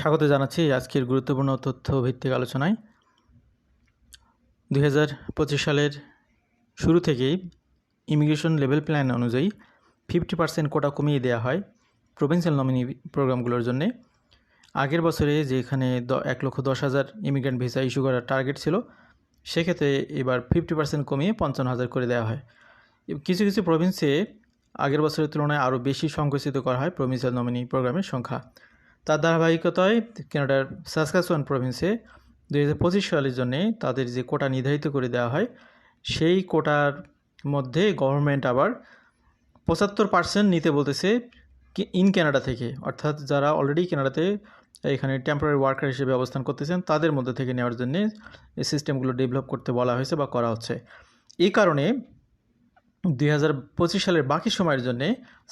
স্বাগত জানাচ্ছি আজকের গুরুত্বপূর্ণ তথ্য ভিত্তিক আলোচনায়। দুই হাজার পঁচিশ সালের শুরু থেকেই ইমিগ্রেশন লেভেল প্ল্যান অনুযায়ী ফিফটি পার্সেন্ট কোটা কমিয়ে দেওয়া হয় প্রভিন্সিয়াল নমিনি প্রোগ্রামগুলোর জন্যে। আগের বছরে যেখানে দ, এক লক্ষ দশ হাজার ইমিগ্রেন্ট ভিসা ইস্যু করার টার্গেট ছিল, সেক্ষেত্রে এবার ফিফটি পার্সেন্ট কমিয়ে পঞ্চান্ন হাজার করে দেওয়া হয়। কিছু কিছু প্রভিন্সে আগের বছরের তুলনায় আরও বেশি সংকুচিত করা হয় প্রভিন্সিয়াল নমিনি প্রোগ্রামের সংখ্যা। তার ধারাবাহিকতায় কানাডার সাসকাসওয়ান প্রভিন্সে দুই হাজার পঁচিশ সালের জন্যে তাদের যে কোটা নির্ধারিত করে দেওয়া হয়, সেই কোটার মধ্যে গভর্নমেন্ট আবার পঁচাত্তর পার্সেন্ট নিতে বলতেছে ইন কানাডা থেকে। অর্থাৎ যারা অলরেডি কানাডাতে এখানে টেম্পোরারি ওয়ার্কার হিসেবে অবস্থান করতেছেন, তাদের মধ্যে থেকে নেওয়ার জন্য এই সিস্টেমগুলো ডেভেলপ করতে বলা হয়েছে বা করা হচ্ছে। এই কারণে দুই হাজার পঁচিশ সালের বাকি সময়ের জন্য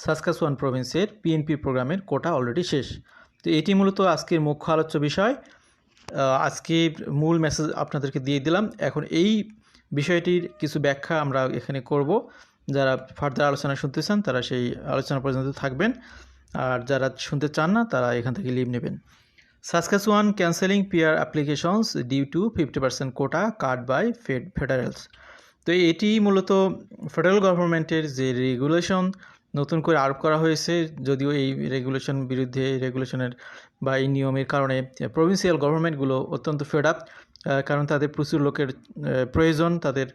সাসকাসওয়ান প্রভিন্সের পিএনপি প্রোগ্রামের কোটা অলরেডি শেষ। তো এটি মূলত আজকের মুখ্য আলোচ্য বিষয়। আজকে মূল মেসেজ আপনাদেরকে দিয়ে দিলাম। এখন এই বিষয়টির কিছু ব্যাখ্যা আমরা এখানে করব। যারা ফার্দার আলোচনা শুনতে চান, তারা সেই আলোচনা পর্যন্ত থাকবেন। আর যারা শুনতে চান না, তারা এখান থেকে লিভ নেবেন। Saskatchewan cancelling peer applications due to fifty percent quota cut by fed federals তো এটি মূলত ফেডারেল গভর্নমেন্টের যে রেগুলেশন নতুন করে আরোপ করা হয়েছে, যদিও এই রেগুলেশন বিরুদ্ধে রেগুলেশনের বা এই নিয়মের কারণে প্রভিন্সিয়াল গভর্নমেন্টগুলো অত্যন্ত ফেড আপ কারণ তাদের প্রচুর লোকের প্রয়োজন, তাদের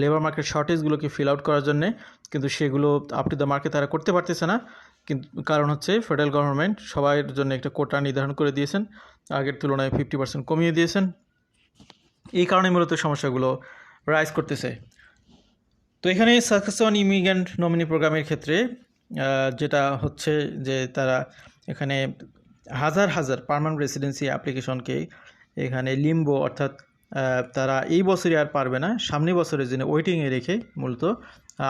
লেবার মার্কেট শর্টেজগুলোকে ফিল আউট করার জন্যে, কিন্তু সেগুলো আপ টু দ্য মার্কেট তারা করতে পারতেছে না। কিন্তু কারণ হচ্ছে ফেডারেল গভর্নমেন্ট সবার জন্য একটা কোটা নির্ধারণ করে দিয়েছেন, আগের তুলনায় ফিফটি পার্সেন্ট কমিয়ে দিয়েছেন। এই কারণে মূলত সমস্যাগুলো রাইজ করতেছে। তো এখানে সাকসেসন ইমিগ্রেন্ট নমিনি প্রোগ্রামের ক্ষেত্রে যেটা হচ্ছে যে তারা এখানে হাজার হাজার পারমানেন্ট রেসিডেন্সি অ্যাপ্লিকেশনকে এখানে লিম্বো অর্থাৎ তারা এই বছরই আর পারবে না সামনে বছরের জন্য ওয়েটিংয়ে রেখে মূলত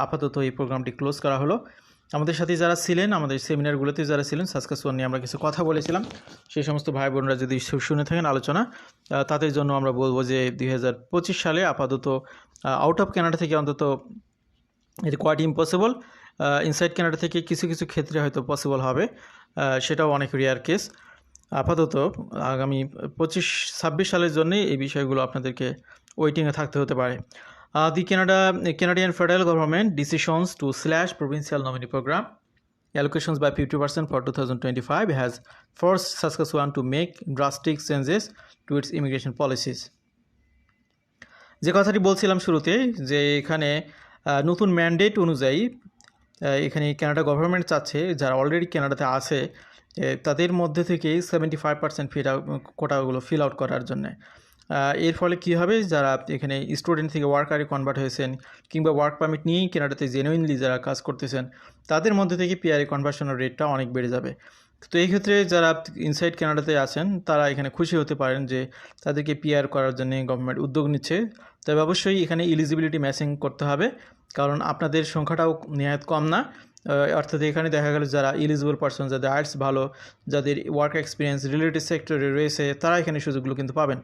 আপাতত এই প্রোগ্রামটি ক্লোজ করা হলো। আমাদের সাথে যারা ছিলেন, আমাদের সেমিনারগুলোতে যারা ছিলেন সাসকাসওয়ান নিয়ে আমরা কিছু কথা বলেছিলাম। সেই সমস্ত ভাই বোনরা যদি শুনে থাকেন আলোচনা তাদের জন্য আমরা বলব যে দুই হাজার পঁচিশ সালে আপাতত আউট অফ কানাডা থেকে অন্তত এটি কোয়াইট ইম্পসিবল ইনসাইড কানাডা থেকে কিছু কিছু ক্ষেত্রে হয়তো পসিবল হবে সেটাও অনেক রেয়ার কেস আপাতত আগামী পঁচিশ, ছাব্বিশ সালের জন্যে এই বিষয়গুলো আপনাদেরকে ওয়েটিংয়ে থাকতে হতে পারে the Canada Canadian federal government decisions to slash provincial nominee program allocations by 50% for 2025 has forced Saskatchewan to make drastic changes to its immigration policies. যে কথাটি বলছিলাম শুরুতে, যে এখানে নতুন ম্যান্ডেট অনুযায়ী এখানে কানাডা গভর্নমেন্ট চাচ্ছে, যারা অলরেডি কানাডাতে আছে তাদের মধ্যে থেকেই সেভেন্টি ফাইভ পার্সেন্ট ফিল কোটাগুলো ফিল আউট করার জন্যে। এর ফলে কী হবে? যারা এখানে স্টুডেন্ট থেকে ওয়ার্কারে কনভার্ট হয়েছেন, কিংবা ওয়ার্ক পারমিট নিয়েই কেনাডাতে জেনুইনলি যারা কাজ করতেছেন, তাদের মধ্যে থেকে পিআরএ কনভার্সনের রেটটা অনেক বেড়ে যাবে। তো এই ক্ষেত্রে যারা ইনসাইড কানাডাতে আছেন, তারা এখানে খুশি হতে পারেন যে তাদেরকে পিআর করার জন্য গভর্নমেন্ট উদ্যোগ নিচ্ছে। তবে অবশ্যই এখানে ইলিজিবিলিটি ম্যাচিং করতে হবে। কারণ আপনাদের সংখ্যাটাও নেহাত কম না। অর্থাৎ এখানে দেখা গেল যারা ইলিজিবল পার্সন যাদের আর্টস ভালো যাদের ওয়ার্ক এক্সপিরিয়েন্স রিলেটিভ সেক্টরে রয়েছে তারা এখানে সুযোগগুলো কিন্তু পাবেন।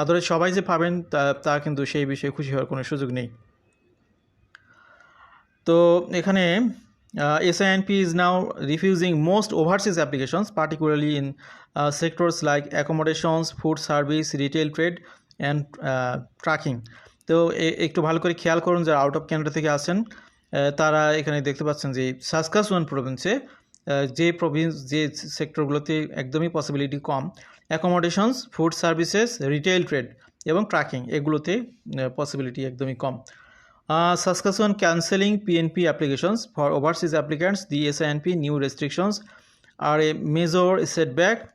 আদরে সবাই যে পাবেন তা তা কিন্তু সেই বিষয়ে খুশি হওয়ার কোনো সুযোগ নেই। তো এখানে now refusing most overseas applications, particularly in uh, sectors like accommodations, food service, retail trade, and uh, tracking. তো একটু ভালো করে খেয়াল করুন যারা আউট অফ ক্যানাডা থেকে আসেন তারা এখানে দেখতে পাচ্ছেন যে সাসকাসওয়ান প্রভিন্সে যে প্রভিন্স যে সেক্টরগুলোতে একদমই পসিবিলিটি কম accommodations food services retail trade এবং ট্র্যাকিং এগুলোতে পসিবিলিটি একদমই কম cancelling PNP applications for overseas applicants, the SINP new restrictions are a major setback.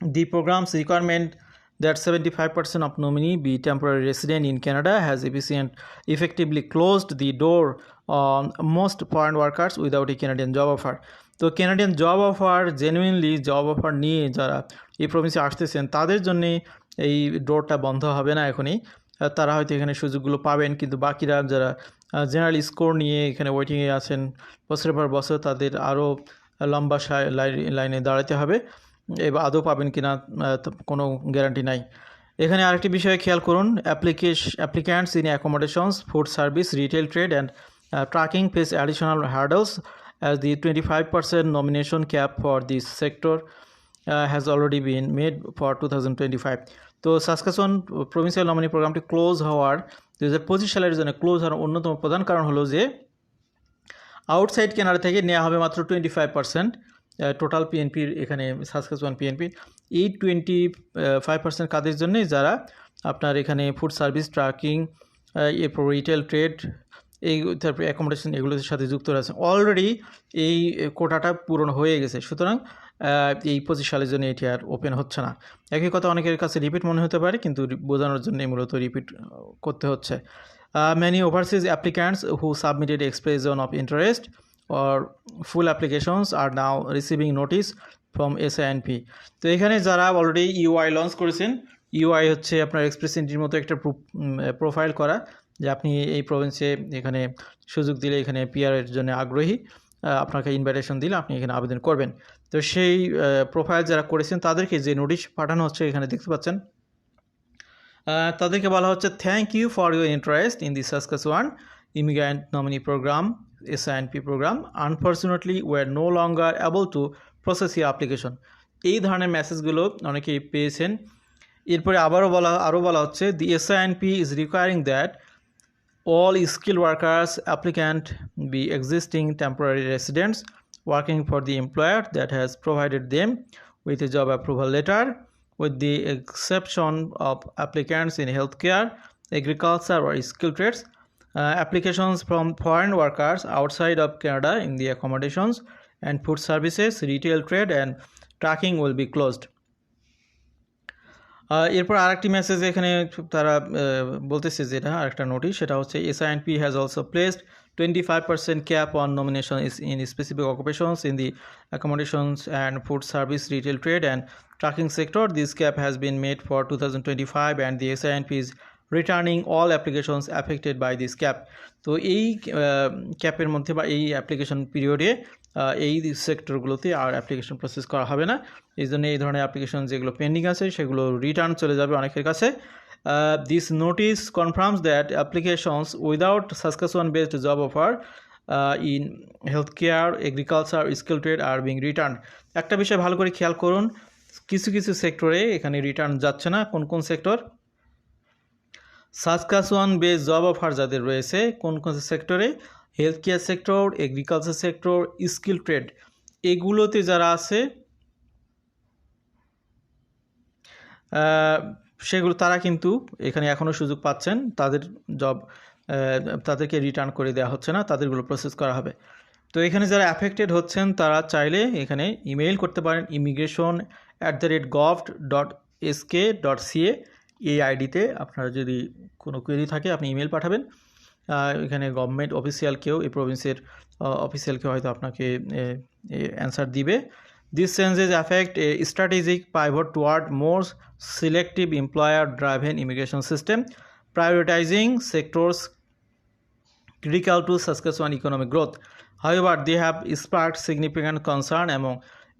The program's requirement that 75% of nominee be temporary resident in Canada has efficient, effectively closed the door on most foreign workers without a Canadian job offer. তো Canadian job offer genuinely job offer নিয়ে যারা এই প্রভিন্সে আসতেছেন তাদের জন্য এই ডোরটা বন্ধ হবে না এখনই তারা হয়তো এখানে সুযোগগুলো পাবেন কিন্তু বাকিরা যারা জেনারেল স্কোর নিয়ে এখানে ওয়েটিংয়ে আছেন বছরের পর বছর তাদের আরও লম্বা লাইনে দাঁড়াতে হবে আদৌ পাবেন কি না কোনো গ্যারান্টি নাই। এখানে আরেকটি বিষয়ে খেয়াল করুন application applicants in accommodations food service retail trade and trucking face additional hurdles as the twenty five percent nomination cap for this sector has already been made for two thousand twenty five তো Saskatchewan provincial nominee প্রোগ্রামটি close হওয়ার দু হাজার পঁচিশ সালের জন্য close হওয়ার অন্যতম প্রধান কারণ হলো যে আউটসাইড কেনাডা থেকে নেওয়া হবে মাত্র টোয়েন্টি ফাইভ পার্সেন্ট টোটাল পিএনপির এখানে সাসকাসওয়ান পিএনপি এই টোয়েন্টি ফাইভ পার্সেন্ট কাদের জন্য যারা আপনার এখানে ফুড সার্ভিস ট্রাকিং এরপর রিটেল ট্রেড এই তারপরে অ্যাকোমোডেশন এগুলোর সাথে যুক্ত রয়েছে। অলরেডি এই কোটাটা পূরণ হয়ে গেছে। সুতরাং এই পঁচিশ সালের জন্য এটি আর ওপেন হচ্ছে না। একই কথা অনেকের কাছে রিপিট মনে হতে পারে, কিন্তু বোঝানোর জন্য মূলত রিপিট করতে হচ্ছে। Many overseas applicants who submitted expression of interest or full applications are now receiving notice from SINP তো এখানে যারা অলরেডি ইউআই লঞ্চ করেছেন ইউআই হচ্ছে আপনার এক্সপ্রেস এন্ট্রির মতো একটা প্রোফাইল করা, যে আপনি এই প্রভিন্সে এখানে সুযোগ দিলে এখানে পিআরের জন্য আগ্রহী আপনাকে ইনভাইটেশন দিলে আপনি এখানে আবেদন করবেন। তো সেই প্রোফাইল যারা করেছেন, তাদেরকে যে নোটিশ পাঠানো হচ্ছে এখানে দেখতে পাচ্ছেন তাদেরকে বলা হচ্ছে thank you for your interest in the Saskatchewan immigrant nominee immigrant nominee program, SINP program unfortunately we're no longer able to process your application এই ধরনের মেসেজগুলো অনেকেই পেয়েছেন। এরপরে আবারও বলা আরও বলা হচ্ছে the SINP is requiring that all skill workers applicant be existing temporary residents working for the employer that has provided them with a job approval letter with the exception of applicants in health care agriculture or skill trades applications from foreign workers outside of canada in the accommodations and food services retail trade and tracking will be closed ah, এরপর আরেকটি message এখানে তারা আহ, বলতেছে যেটা আরেকটা notice সেটা হচ্ছে SINP has also placed twenty five percent cap on nomination in specific occupations in the accommodations and food service retail trade and trucking sector this cap has been made for 2025 and the SINP is returning all applications affected by this cap. তো এই ক্যাপের মধ্যে বা এই application পিরিয়ডে এই সেক্টরগুলোতে আর অ্যাপ্লিকেশন প্রসেস করা হবে না। এই জন্য এই ধরনের অ্যাপ্লিকেশন যেগুলো পেন্ডিং আছে, সেগুলো রিটার্ন চলে যাবে অনেকের কাছে। This notice confirms that applications without Saskatchewan based job offer in health care agriculture skill trade are being return একটা বিষয় ভালো করে খেয়াল করুন, কিছু কিছু সেক্টরে এখানে রিটার্ন যাচ্ছে না। কোন কোন sector Saskatchewan base job offer যাদের রয়েছে, কোন কোন সেক্টরে health care sector agriculture sector skill trade এগুলোতে যারা আছে সেগুলো তারা কিন্তু এখানে এখনও সুযোগ পাচ্ছেন, তাদের জব তাদেরকে রিটার্ন করে দেওয়া হচ্ছে না, তাদেরগুলো প্রসেস করা হবে। তো এখানে যারা অ্যাফেক্টেড হচ্ছেন, তারা চাইলে এখানে ইমেইল করতে পারেন immigration at the rate gov dot SK dot CA এই আইডিতে আপনারা যদি কোনো কোয়েরি থাকে আপনি ইমেল পাঠাবেন। এখানে গভর্নমেন্ট অফিসিয়াল কেউ এই প্রভিন্সের অফিসিয়াল কেউ হয়তো আপনাকে অ্যান্সার দিবে। This changes affect a strategic pivot toward more selective employer driven immigration system prioritizing sectors critical to Saskatchewan economic growth they have sparked significant concern among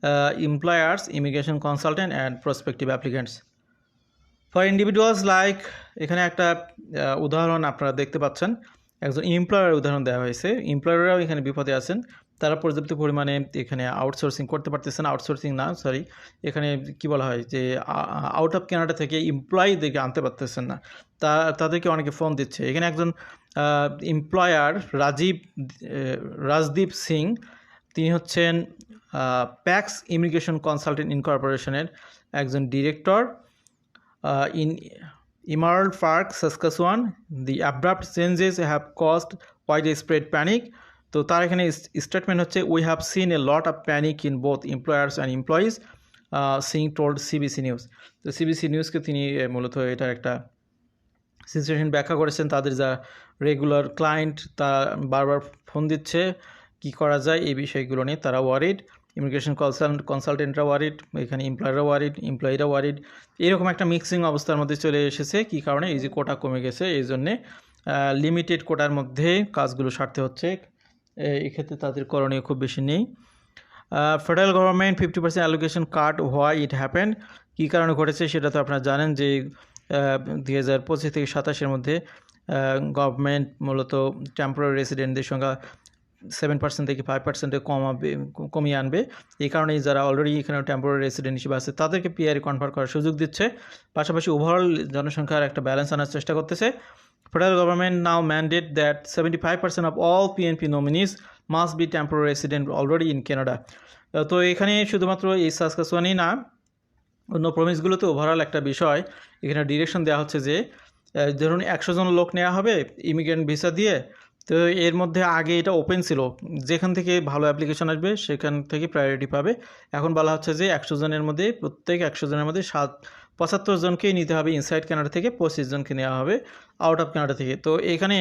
uh, employers, immigration consultant, and prospective applicants. For individuals like এখানে একটা উদাহরণ আপনারা দেখতে পাচ্ছেন। একজন এমপ্লয়ারের উদাহরণ দেওয়া হয়েছে। এমপ্লয়াররাও এখানে বিপদে আছেন। তারা পর্যাপ্ত পরিমাণে এখানে আউটসোর্সিং করতে পারতেছেন। আউটসোর্সিং না সরি এখানে কি বলা হয় যে আউট অফ কানাডা থেকে এমপ্লয়ীদেরকে আনতে পারতেছেন না। তা, তাদেরকে অনেকে ফোন দিচ্ছে। এখানে একজন এমপ্লয়ার রাজীব রাজদীপ সিং, তিনি হচ্ছেন প্যাক্স ইমিগ্রেশন কনসালটেন্ট ইনকর্পোরেশনের একজন director in Emerald Park, Saskatchewan, the abrupt changes have caused widespread panic. তো তার এখানে স্টেটমেন্ট হচ্ছে we have seen a lot of panic in both employers and employees Singh told CBC News তো CBC নিউজকে তিনি মূলত এটার একটা সিচুয়েশন ব্যাখ্যা করেছেন। তাদের যা রেগুলার ক্লায়েন্ট তা বারবার ফোন দিচ্ছে। কি করা যায়? এই বিষয়গুলো নিয়ে তারা ওয়ারিড ইমিগ্রেশন কনসাল্ট কনসালটেন্টরা ওয়ারিড এখানে এমপ্লয়াররা ওয়ারিড এমপ্লয়িরা ওয়ারিড এরকম একটা মিক্সিং অবস্থার মধ্যে চলে এসেছে। কি কারণে? এই যে কোটা কমে গেছে, এই জন্যে লিমিটেড কোটার মধ্যে কাজগুলো সারতে হচ্ছে। এক্ষেত্রে তাদের করণীয় খুব বেশি নেই। Federal government fifty percent allocation cut why it happen কী কারণে ঘটেছে সেটা তো আপনারা জানেন যে দুই হাজার পঁচিশ থেকে সাতাশের মধ্যে গভর্নমেন্ট মূলত টেম্পোরারি রেসিডেন্টদের সংখ্যা সেভেন পার্সেন্ট থেকে ফাইভ পার্সেন্টে কমাবে কমিয়ে আনবে। এই কারণেই যারা অলরেডি এখানে টেম্পোরারি রেসিডেন্ট হিসেবে আছে, তাদেরকে পিআরে কনভার্ট করার সুযোগ দিচ্ছে। পাশাপাশি ওভারঅল জনসংখ্যার একটা ব্যালেন্স আনার চেষ্টা করতেছে। Federal government now mandate that seventy five percent of all PNP nominees must be temporary resident already in Canada তো এখানে শুধুমাত্র এই সাসকাসওয়ানই না, অন্য প্রমিসগুলোতে ওভারঅল একটা বিষয়, এখানে ডিরেকশন দেওয়া হচ্ছে যে ধরুন একশো জন লোক নেওয়া হবে ইমিগ্রেন্ট ভিসা দিয়ে তো এর মধ্যে আগে এটা ওপেন ছিল। যেখান থেকে ভালো অ্যাপ্লিকেশন আসবে, সেখান থেকে প্রায়োরিটি পাবে। এখন বলা হচ্ছে যে একশো জনের মধ্যে, প্রত্যেক একশো জনের মধ্যে সাত, পঁচাত্তর জনকেই নিতে হবে। ইনসাইড কানাডা থেকে পঁচিশ জনকে নেওয়া হবে আউট অফ কানাডা থেকে। তো এখানে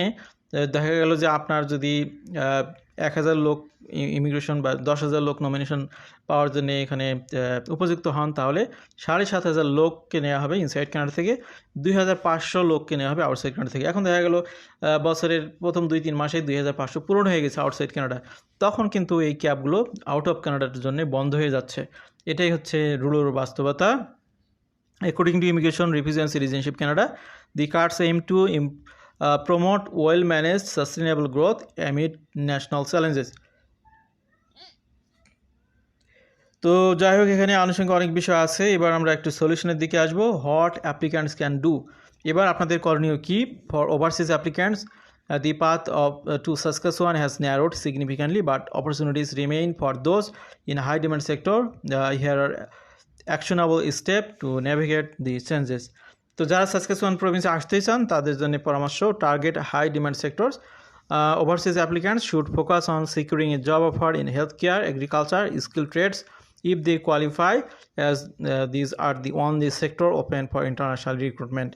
দেখা গেল যে আপনার যদি এক হাজার লোক ইমিগ্রেশন বা দশ হাজার লোক নমিনেশন পাওয়ার জন্য এখানে উপযুক্ত হন তাহলে সাড়ে সাত হাজার লোককে নেওয়া হবে ইনসাইড কানাডা থেকে দুই হাজার পাঁচশো লোককে নেওয়া হবে আউটসাইড কানাডা থেকে। এখন দেখা গেল বছরের প্রথম দুই তিন মাসে দুই হাজার পাঁচশো পূরণ হয়ে গেছে আউটসাইড কানাডা তখন কিন্তু এই ক্যাবগুলো আউট অফ কানাডার জন্য বন্ধ হয়ে যাচ্ছে। এটাই হচ্ছে রুলোর বাস্তবতা। According to Immigration, Refugee and the cards aim to im- uh, promote well-managed, sustainable growth amid national challenges. তো যাই হোক এখানে আনুষঙ্গিক অনেক বিষয় আছে। এবার আমরা একটু সলিউশনের দিকে আসব। হোয়াট অ্যাপ্লিক্যান্টস ক্যান ডু এবার আপনাদের করণীয় কি? For overseas applicants the path of to Saskatchewan has narrowed significantly but opportunities remain for those in high demand sector here are actionable step to navigate the changes তো যারা Saskatchewan প্রভিন্সে আসতেই চান তাদের জন্য পরামর্শ target high demand sectors overseas applicants should focus on securing a job offer in health care agriculture skill trades they qualify as uh, these are the only sector open for international recruitment.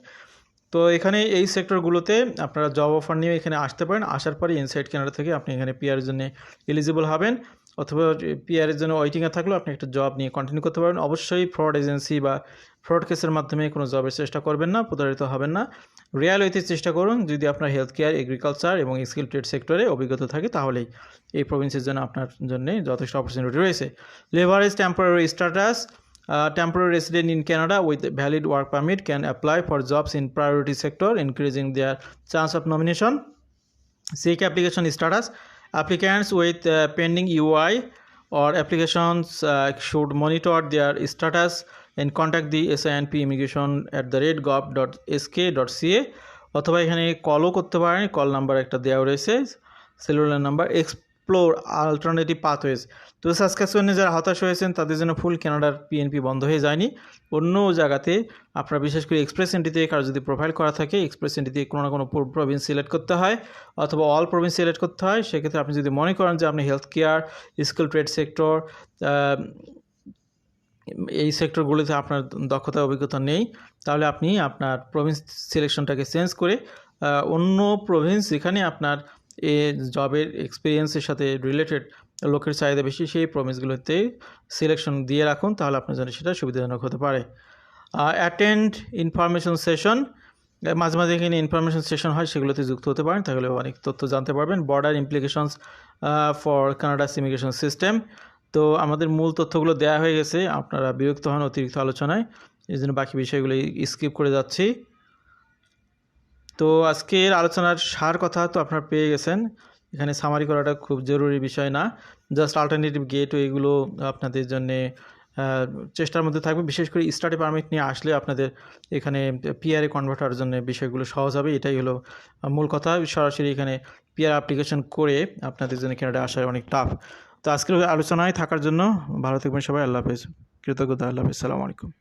তো এখানে এই সেক্টরগুলোতে আপনারা job offer নিয়ে এখানে আসতে পারেন। আসার পরে ইনসাইড কানাডা থেকে আপনি এখানে পিআরের জন্য এলিজিবল হবেন। অথবা পিআরের জন্য ওয়েটিংয়ে থাকলেও আপনি একটা জব নিয়ে কন্টিনিউ করতে পারবেন অবশ্যই ফ্রড এজেন্সি বা ফ্রড কেসের মাধ্যমে কোনো জবের চেষ্টা করবেন না প্রতারিত হবেন না রিয়াল ওয়েতে চেষ্টা করুন যদি আপনার হেলথ কেয়ার এগ্রিকালচার এবং স্কিল ট্রেড সেক্টরে অভিজ্ঞতা থাকে তাহলেই এই প্রভিন্সের জন্য আপনার জন্য যথেষ্ট অপরচুনিটি রয়েছে leverage temporary status temporary resident in Canada with valid work permit can apply for jobs in priority sector, increasing their chance of nomination. Seek application status. Applicants with uh, pending UI or applications uh, should monitor their status and contact the SINP immigration at the rate gov.sk.ca অথবা এখানে কলও করতে পারেন call number একটা দেওয়া রয়েছে cellular number explore alternative pathways তো সাসকাসনে যারা হতাশ হয়েছেন, তাদের জন্য ফুল কানাডার পিএনপি বন্ধ হয়ে যায়নি। অন্য জায়গাতে আপনার বিশেষ করে এক্সপ্রেস এন্ট্রিতে কারও যদি প্রোফাইল করা থাকে এক্সপ্রেস এন্ট্রিতে কোনো না কোনো প্রভিন্স সিলেক্ট করতে হয় অথবা অল প্রভিন্স সিলেক্ট করতে হয়, সেক্ষেত্রে আপনি যদি মনে করেন যে আপনি health care skill trade sector এই সেক্টরগুলিতে আপনার দক্ষতা, অভিজ্ঞতা নেই, তাহলে আপনি আপনার প্রভিন্স সিলেকশনটাকে চেঞ্জ করে অন্য প্রভিন্স যেখানে আপনার এ জবের এক্সপিরিয়েন্সের সাথে রিলেটেড লোকের চাহিদা বেশি, সেই প্রভিন্সগুলোতে সিলেকশন দিয়ে রাখুন, তাহলে আপনার জন্য সেটা সুবিধাজনক হতে পারে। অ্যাটেন্ড ইনফরমেশন সেশন মাঝে মাঝে এখানে ইনফরমেশন সেশন হয়, সেগুলোতে যুক্ত হতে পারেন, তাহলে অনেক তথ্য জানতে পারবেন। Border implications for Canada's immigration system তো আমাদের মূল তথ্যগুলো দেওয়া হয়ে গেছে, আপনারা বিরক্ত হন অতিরিক্ত আলোচনায়, এই জন্য বাকি বিষয়গুলো স্কিপ করে যাচ্ছি। তো আজকের আলোচনার সার কথা তো আপনারা পেয়ে গেছেন। এখানে সামারি করাটা খুব জরুরি বিষয় না। জাস্ট অল্টারনেটিভ গেট এগুলো আপনাদের জন্যে চেষ্টার মধ্যে থাকবে। বিশেষ করে স্টাডি পারমিট নিয়ে আসলে আপনাদের এখানে পিআরে কনভার্ট হওয়ার জন্য বিষয়গুলো সহজ হবে। এটাই হলো মূল কথা। সরাসরি এখানে পিআর অ্যাপ্লিকেশন করে আপনাদের জন্য কানাডা আসা অনেক টাফ তো আজকের আলোচনায় থাকার জন্য ভালো থাকবেন সবাই। আল্লাহ হাফেজ। কৃতজ্ঞতা। আল্লাহ হাফেজ। সালামু আলাইকুম।